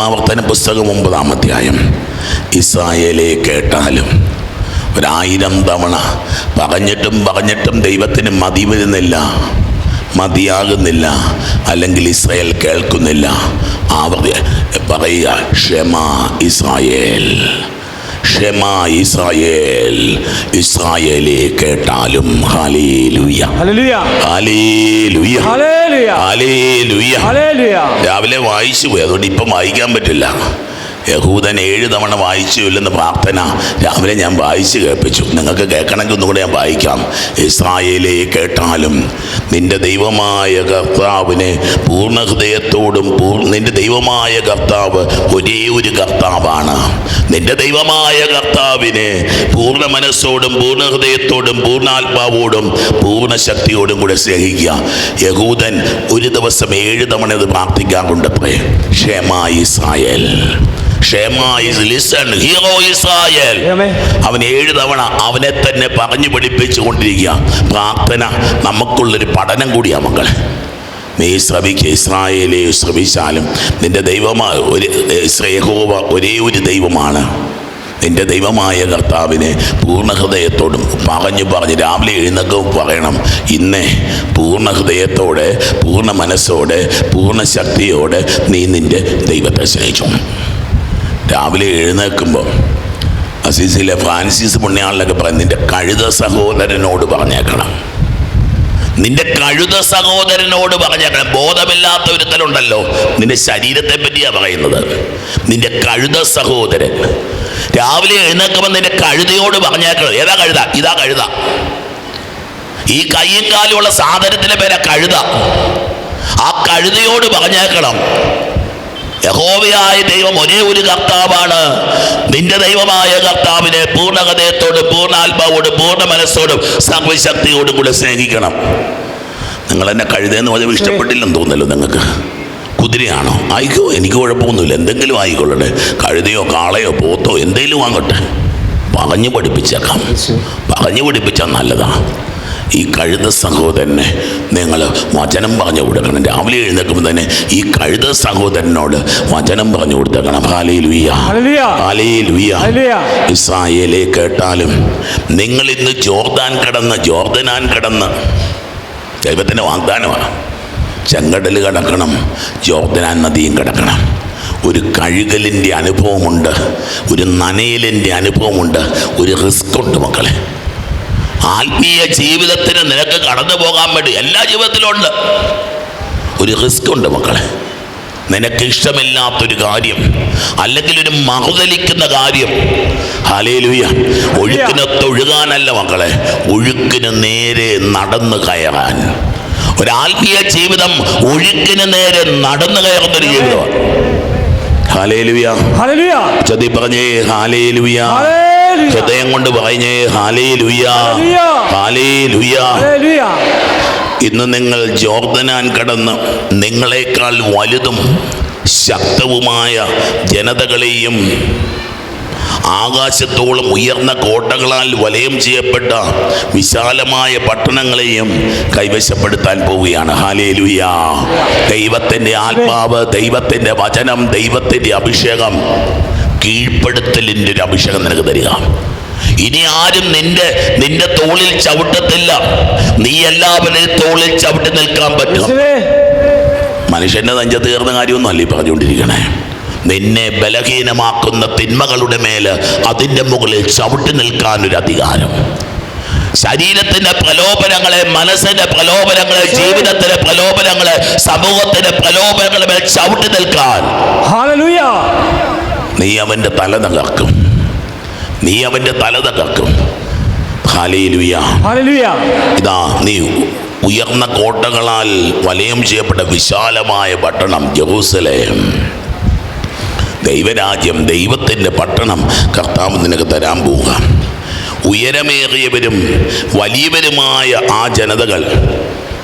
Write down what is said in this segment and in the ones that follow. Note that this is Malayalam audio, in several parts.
നിയമാവർത്തന പുസ്തകം ഒമ്പതാം അധ്യായം. ഇസ്രായേലെ കേട്ടാലും ഒരായിരം തവണ പറഞ്ഞിട്ടും പറഞ്ഞിട്ടും ദൈവത്തിന് മതി വരുന്നില്ല മതിയാകുന്നില്ല അല്ലെങ്കിൽ ഇസ്രായേൽ കേൾക്കുന്നില്ല. ആവർത്തി പറയുക ക്ഷമ ഇസ്രായേൽ. ക്ഷമ ഇസ്രായേൽ. ഇസ്രായേലെ കേട്ടാലും രാവിലെ വായിച്ചു പോയി അതുകൊണ്ട് ഇപ്പം വായിക്കാൻ പറ്റില്ല. യഹൂദൻ ഏഴ് തവണ വായിച്ചു ഇല്ലെന്ന് പ്രാർത്ഥന. രാവിലെ ഞാൻ വായിച്ച് കേൾപ്പിച്ചു. നിങ്ങൾക്ക് കേൾക്കണമെങ്കിൽ ഒന്നുകൂടെ ഞാൻ വായിക്കാം. ഇസ്രായേലെ കേട്ടാലും നിന്റെ ദൈവമായ കർത്താവിനെ പൂർണ ഹൃദയത്തോടും നിന്റെ ദൈവമായ കർത്താവ് ഒരേ ഒരു കർത്താവാണ്. നിന്റെ ദൈവമായ കർത്താവിനെ പൂർണ മനസ്സോടും പൂർണ ഹൃദയത്തോടും പൂർണാത്മാവോടും പൂർണ ശക്തിയോടും കൂടെ സ്നേഹിക്കുക. യഹൂദൻ ഒരു ദിവസം ഏഴ് തവണ ഇത് പ്രാർത്ഥിക്കാറുണ്ടത്രേ ക്ഷേമായി ഇസ്രായേൽ. Hear O Israel. അവൻ ഏഴ് തവണ അവനെ തന്നെ പറഞ്ഞു പഠിപ്പിച്ചു കൊണ്ടിരിക്കുക. പ്രാർത്ഥന നമുക്കുള്ളൊരു പഠനം കൂടിയാ മക്കളെ. നീ ശ്രമിക്കുക ഇസ്രായേലെ ശ്രമിച്ചാലും നിന്റെ ദൈവമായ ഒരു ശ്രേഹോവ ഒരേ ഒരു ദൈവമാണ്. നിന്റെ ദൈവമായ കർത്താവിനെ പൂർണ ഹൃദയത്തോടും പറഞ്ഞു പറഞ്ഞ് രാവിലെ എഴുന്നേക്കും പറയണം. ഇന്നേ പൂർണ ഹൃദയത്തോടെ പൂർണ മനസ്സോടെ പൂർണ ശക്തിയോടെ നീ നിന്റെ ദൈവത്തെ സ്നേഹിച്ചു രാവിലെ എഴുന്നേൽക്കുമ്പോൾ അസീസിലെ ഫ്രാൻസിസ് പുണ്യാളിലൊക്കെ പറയും നിന്റെ കഴുത സഹോദരനോട് പറഞ്ഞേക്കണം. നിന്റെ കഴുത സഹോദരനോട് പറഞ്ഞേക്കണം. ബോധമില്ലാത്ത ഒരുത്തലുണ്ടല്ലോ നിന്റെ ശരീരത്തെ പറ്റിയാ പറയുന്നത്. നിന്റെ കഴുത സഹോദരൻ. രാവിലെ എഴുന്നേൽക്കുമ്പോൾ നിന്റെ കഴുതയോട് പറഞ്ഞേക്കണം. ഏതാ കഴുത? ഇതാ കഴുത. ഈ കയ്യും കാലുമുള്ള സാധനത്തിന്റെ പേരാ കഴുത. ആ കഴുതയോട് പറഞ്ഞേക്കണം. യഹോവയായ ദൈവം ഒരേ ഒരു കർത്താവാണ്. നിന്റെ ദൈവമായ കർത്താവിനെ പൂർണ ഹൃദയത്തോടും പൂർണ ആത്മാവോടും പൂർണ മനസ്സോടും സർവശക്തിയോടും കൂടെ സ്നേഹിക്കണം. നിങ്ങൾ എന്നെ കഴുതെന്ന് പറഞ്ഞാൽ ഇഷ്ടപ്പെട്ടില്ലെന്ന് തോന്നല്ലോ നിങ്ങൾക്ക്. കുതിരയാണോ? ആയിക്കോ എനിക്ക് കുഴപ്പമൊന്നുമില്ല. എന്തെങ്കിലും ആയിക്കൊള്ളട്ടെ. കഴുതയോ കാളയോ പോത്തോ എന്തെങ്കിലും വാങ്ങട്ടെ. പറഞ്ഞു പഠിപ്പിച്ചേക്കാം. പറഞ്ഞു പഠിപ്പിച്ചാൽ നല്ലതാണ് ഈ കഴുത സഹോദരനെ നിങ്ങൾ വചനം പറഞ്ഞു കൊടുക്കണം. രാവിലെ എഴുന്നേൽക്കുമ്പോൾ തന്നെ ഈ കഴുത സഹോദരനോട് വചനം പറഞ്ഞു കൊടുത്തേക്കണം. ഇസ്രായേലെ കേട്ടാലും നിങ്ങൾ ഇന്ന് ജോർദാൻ കടന്ന് ജോർദനാൻ കടന്ന് ദൈവത്തിന്റെ വാഗ്ദാനമാണ്. ചെങ്കടൽ കടക്കണം ജോർദനാൻ നദിയും കടക്കണം. ഒരു കഴുകലിന്റെ അനുഭവമുണ്ട് ഒരു നനയലിന്റെ അനുഭവമുണ്ട് ഒരു റിസ്ക് ഉണ്ട് മക്കളെ. ആത്മീയ ജീവിതത്തിന് നിനക്ക് കടന്നു പോകാൻ വേണ്ടി എല്ലാ ജീവിതത്തിലും ഉണ്ട് ഒരു റിസ്ക് ഉണ്ട് മക്കളെ. നിനക്ക് ഇഷ്ടമില്ലാത്തൊരു കാര്യം അല്ലെങ്കിൽ ഒരു മറുതലിക്കുന്ന കാര്യം. ഹലേലുയ ഒഴുക്കിനൊത്ത് ഒഴുകാനല്ല മക്കളെ. ഒഴുക്കിന് നേരെ നടന്നു കയറാൻ. ഒരാത്മീയ ജീവിതം ഒഴുക്കിന് നേരെ നടന്നു കയറുന്നൊരു ജീവിതമാണ്. ഹാലേലുയാ ചതി പറഞ്ഞേ ഹാലേലുയ ഹൃദയം കൊണ്ട് പറഞ്ഞേ ഹാലേ ലുയാ ഹാലേ ലുയാ ഇന്ന് നിങ്ങൾ ജോർദനാൻ കടന്ന് നിങ്ങളെക്കാൾ വലുതും ശക്തവുമായ ജനതകളെയും ആകാശത്തോളം ഉയർന്ന കോട്ടകളാൽ വലയം ചെയ്യപ്പെട്ട വിശാലമായ പട്ടണങ്ങളെയും കൈവശപ്പെടുത്താൻ പോവുകയാണ്. ഹാലേലുയ. ദൈവത്തിന്റെ ആത്മാവ് ദൈവത്തിന്റെ വചനം ദൈവത്തിന്റെ അഭിഷേകം കീഴ്പ്പെടുത്തലിന്റെ ഒരു അഭിഷേകം നിനക്ക് തരിക. ഇനി ആരും നിന്റെ നിന്റെ തോളിൽ ചവിട്ടത്തില്ല. നീ എല്ലാവരും തോളിൽ ചവിട്ടി നിൽക്കാൻ പറ്റും. മനുഷ്യന്റെ നെഞ്ച തീർന്ന കാര്യമൊന്നും ഈ പറഞ്ഞുകൊണ്ടിരിക്കണേ. നിന്നെ ബലഹീനമാക്കുന്ന തിന്മകളുടെ മേൽ അതിന്റെ മുകളിൽ ചവിട്ടി നിൽക്കാൻ ഒരു അധികാരം. ശരീരത്തിന്റെ പ്രലോഭനങ്ങളെ മനസ്സിന്റെ പ്രലോഭനങ്ങളെ ജീവിതത്തിലെ പ്രലോഭനങ്ങളെ സമൂഹത്തിന്റെ പ്രലോഭനങ്ങളെ മേൽ ചവിട്ടി നിൽക്കാൻ. നീ അവന്റെ തല തകർക്കും. നീ അവന്റെ തല തകർക്കും. ഇതാ നീ ഉയർന്ന കോട്ടകളാൽ വലയം ചെയ്യപ്പെട്ട വിശാലമായ പട്ടണം ജെറൂസലേം. ദൈവരാജ്യം ദൈവത്തിന്റെ പട്ടണം കർത്താവ് നിനക്ക് തരാൻ പോവുക. ഉയരമേറിയവരും വലിയവരുമായ ആ ജനതകൾ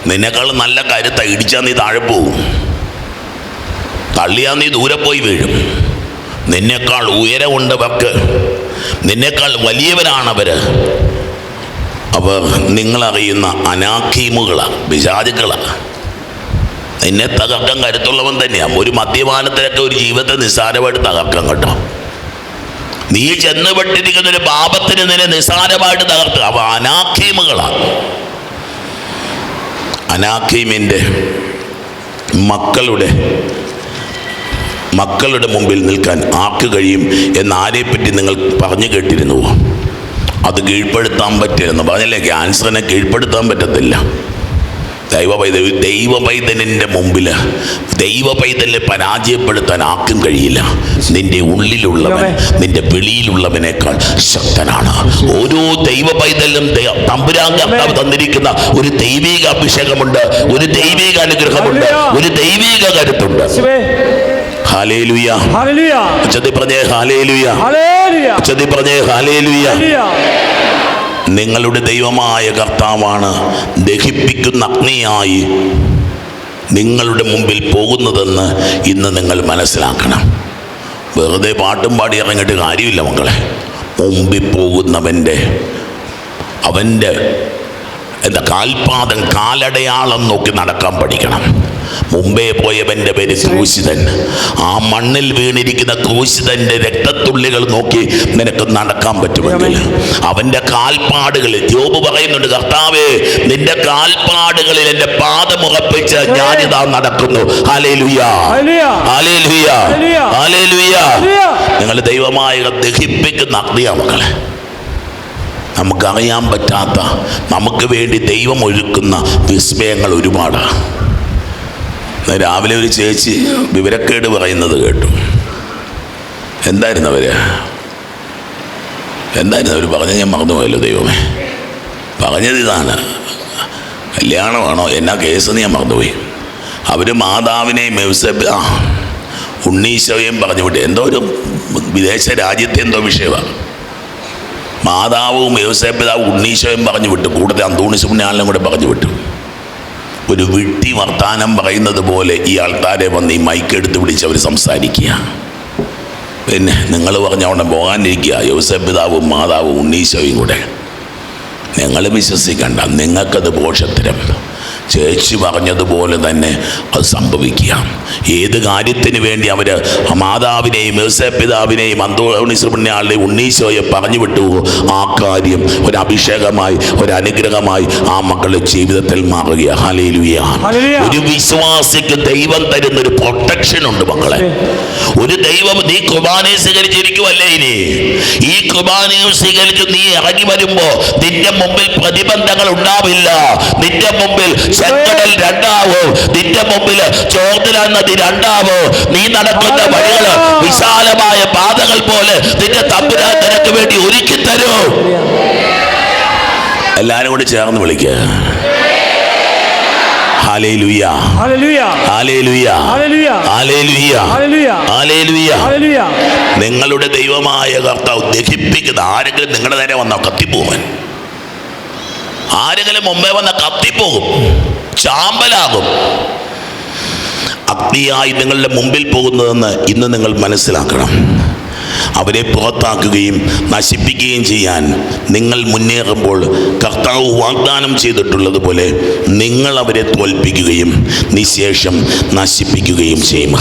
നിന്നെക്കാൾ നല്ല കരുത്ത ഇടിച്ചാൽ നീ താഴെ പോവും. തള്ളിയാൽ നീ ദൂരെ പോയി വീഴും. നിന്നേക്കാൾ ഉയരമുണ്ട് അവർക്ക് നിന്നേക്കാൾ വലിയവരാണവർ അവർ നിങ്ങളറിയുന്ന അനാഖീമുകളാണ് വിചാരികളാണ് നിന്നെ തകർക്കാൻ കരുത്തുള്ളവൻ തന്നെയാണ് ഒരു മദ്യപാനത്തിലൊക്കെ ഒരു ജീവിതത്തെ നിസ്സാരമായിട്ട് തകർക്കാൻ കേട്ടോ. നീ ചെന്ന് പെട്ടിരിക്കുന്ന ഒരു പാപത്തിന് നിന്നെ നിസ്സാരമായിട്ട് തകർത്തുക അവ അനാഖീമുകളാണ് അനാഖീമിന്റെ മക്കളുടെ മക്കളുടെ മുമ്പിൽ നിൽക്കാൻ ആർക്ക് കഴിയും എന്ന് ആരെപ്പറ്റി നിങ്ങൾ പറഞ്ഞു കേട്ടിരുന്നു? അത് കീഴ്പ്പെടുത്താൻ പറ്റിയിരുന്നു പറഞ്ഞില്ലേ? ക്യാൻസറിനെ കീഴ്പ്പെടുത്താൻ പറ്റത്തില്ല. ദൈവ പൈത ദൈവ പൈതലിന്റെ മുമ്പിൽ ദൈവ പൈതലിനെ പരാജയപ്പെടുത്താൻ ആർക്കും കഴിയില്ല. നിന്റെ ഉള്ളിലുള്ളവൻ നിന്റെ വെളിയിലുള്ളവനേക്കാൾ ശക്തനാണ്. ഓരോ ദൈവ പൈതലിനും ദൈ- തമ്പുരാൻ കർത്താവ് തന്നിരിക്കുന്ന ഒരു ദൈവിക അഭിഷേകമുണ്ട് ഒരു ദൈവിക അനുഗ്രഹമുണ്ട് ഒരു ദൈവിക കരുത്തുണ്ട് ഹാലേലുയ. ഹല്ലേലൂയ ഉച്ചത്തി പറഞ്ഞേ ഹാലേലുയ. ഹല്ലേലൂയ ഉച്ചത്തി പറഞ്ഞേ ഹാലേലുയ. നിങ്ങളുടെ ദൈവമായ കർത്താവാണ് ദഹിപ്പിക്കുന്ന അഗ്നിയായി നിങ്ങളുടെ മുമ്പിൽ പോകുന്നതെന്ന് ഇന്ന് നിങ്ങൾ മനസ്സിലാക്കണം. വെറുതെ പാട്ടും പാടി ഇറങ്ങിയിട്ട് കാര്യമില്ല മക്കളെ. മുമ്പിൽ പോകുന്നവന്റെ അവന്റെ എന്താ കാൽപാദം കാലടയാളം നോക്കി നടക്കാൻ പഠിക്കണം. മുമ്പേ പോയവന്റെ പേര് ക്രൂശിതൻ ആ മണ്ണിൽ വീണിരിക്കുന്ന ക്രൂശിതന്റെ രക്തത്തുള്ളികൾ നോക്കി നിനക്ക് നടക്കാൻ പറ്റുമെങ്കിൽ അവന്റെ കാൽപ്പാടുകളിൽ ജോബ് പറയുന്നുണ്ട് കർത്താവേ നിന്റെ കാൽപ്പാടുകളിൽ എന്റെ പാദമുറപ്പിച്ച് ഞാനിതാ നടക്കുന്നു. നിങ്ങൾ ദൈവമായ ദഹിപ്പിക്കുന്ന അഗ്നിയാ മക്കളെ. നമുക്കറിയാൻ പറ്റാത്ത നമുക്ക് വേണ്ടി ദൈവം ഒരുക്കുന്ന വിസ്മയങ്ങൾ ഒരുപാടാണ്. രാവിലെ ഒരു ചേച്ചി വിവരക്കേട് പറയുന്നത് കേട്ടു. എന്തായിരുന്നു അവർ എന്തായിരുന്നു അവർ പറഞ്ഞത് ഞാൻ മറന്നുപോയല്ലോ ദൈവമേ. പറഞ്ഞത് ഇതാണ്. കല്യാണമാണോ? എന്നാ കേസെന്ന് ഞാൻ മറന്നുപോയി. അവർ മാതാവിനെയും യൗസേപ്പ് ആ ഉണ്ണീശോയും പറഞ്ഞു വിട്ടു. എന്തോ ഒരു വിദേശ രാജ്യത്തെ എന്തോ വിഷയമാണ് മാതാവും യൗസേപ്പിതാവും ഉണ്ണീശോയും പറഞ്ഞു വിട്ടു. കൂടുതൽ അന്തോണിസ് പുണ്യാളിനും കൂടെ പറഞ്ഞു വിട്ടു. ഒരു വിട്ടി വർത്താനം പറയുന്നത് പോലെ ഈ ആൾക്കാരെ വന്ന് ഈ മൈക്കെടുത്ത് പിടിച്ച് അവർ സംസാരിക്കുക. പിന്നെ നിങ്ങൾ പറഞ്ഞ അവിടെ പോകാനിരിക്കുക. പിതാവും മാതാവും ഉണ്ണീശോയും കൂടെ. നിങ്ങൾ വിശ്വസിക്കണ്ട. നിങ്ങൾക്കത് പോഷത്തരം. ചേച്ചി പറഞ്ഞതുപോലെ തന്നെ അത് സംഭവിക്കുക. ഏത് കാര്യത്തിന് വേണ്ടി അവർ മാതാവിനെയും യേസപിതാവിനെയും അന്തോണിസുപുണ്യാളുടെയും ഉണ്ണീശോയെ പറഞ്ഞു വിട്ടുവോ ആ കാര്യം ഒരു അഭിഷേകമായി ഒരു അനുഗ്രഹമായി ആ മക്കളുടെ ജീവിതത്തിൽ മാറുക ഹലേലുയ. ഒരു വിശ്വാസിക്ക് ദൈവം തരുന്ന ഒരു പ്രൊട്ടക്ഷൻ ഉണ്ട് മക്കളെ. ഒരു ദൈവം നീ കുർബാനയെ സ്വീകരിച്ചിരിക്കുമല്ലേ ഇനി? ഈ കുർബാനയും സ്വീകരിച്ച് നീ ഇറങ്ങി വരുമ്പോ നിന്റെ മുമ്പിൽ പ്രതിബന്ധങ്ങൾ ഉണ്ടാവില്ല. നിന്റെ മുമ്പിൽ ചെങ്കടൽ രണ്ടാവോ? നിന്റെ മുമ്പിൽ ചോർത്തില നദി രണ്ടാവോ? നീ നടക്കുന്ന വഴികൾ വിശാലമായ പാതകൾ പോലെ നിന്റെ തമ്പുരാൻ നിനക്ക് വേണ്ടി ഒരുക്കി തരൂ. എല്ലാരും കൂടി ചേർന്ന് വിളിക്കുക നിങ്ങളുടെ ദൈവമായ കർത്താവ് ദഹിപ്പിക്കുന്ന ആരെങ്കിലും നിങ്ങളുടെ നേരെ വന്നോ കത്തിപ്പോവൻ ആരെങ്കിലും മുമ്പേ വന്ന കത്തിപ്പോകും ചാമ്പലാകും. അഗ്നിയായി നിങ്ങളുടെ മുമ്പിൽ പോകുന്നതെന്ന് ഇന്ന് നിങ്ങൾ മനസ്സിലാക്കണം. അവരെ പുറത്താക്കുകയും നശിപ്പിക്കുകയും ചെയ്യാൻ നിങ്ങൾ മുന്നേറുമ്പോൾ കർത്താവ് വാഗ്ദാനം ചെയ്തിട്ടുള്ളതുപോലെ നിങ്ങൾ അവരെ തോൽപ്പിക്കുകയും നിശേഷം നശിപ്പിക്കുകയും ചെയ്യും.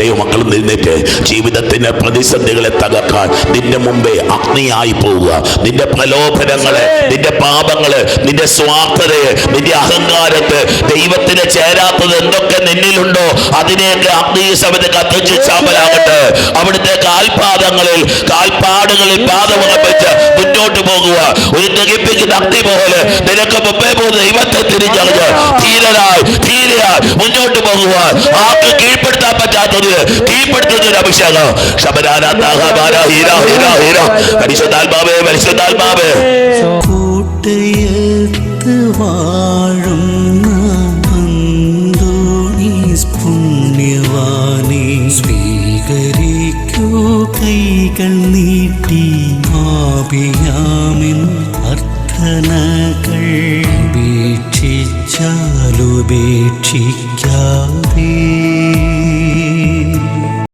ദൈവമക്കൾ നിന്നിട്ട് ജീവിതത്തിന്റെ പ്രതിസന്ധികളെ തകർക്കാൻ നിന്റെ മുമ്പേ അഗ്നിയായി പോവുക. നിന്റെ പ്രലോഭനങ്ങളെ നിന്റെ പാപങ്ങൾ നിന്റെ സ്വാർത്ഥതയെ നിന്റെ അഹങ്കാരത്തെ ദൈവത്തിന് ചേരാത്തത് എന്തൊക്കെ നിന്നിലുണ്ടോ അതിനെയൊക്കെ അഗ്നി സമയത്ത് കത്തിച്ച് ചാമ്പലാകട്ടെ അവിടുത്തെ കാൽപാദങ്ങളിൽ കാൽപാടുകളിൽ കാൽപ്പാടുകളിൽ വെച്ച് മുന്നോട്ട് പോകുക. ഒരു ദഹിപ്പിക്കുന്ന അഗ്നി പോലെ നിനക്ക് മുമ്പേ പോകുന്ന ദൈവത്തെ തിരിച്ചറിഞ്ഞ് ധീരനായി ധീരയായി മുന്നോട്ട് പോകുക. ആർക്ക് കീഴ്പ്പെടുത്താൻ പറ്റാത്തത് കീഴ്പ്പെടുത്തുന്ന ഒരു അഭിഷേകം പരിശുദ്ധാത്മാവേ പരിശുദ്ധാത്മാവേ. കൂട്ട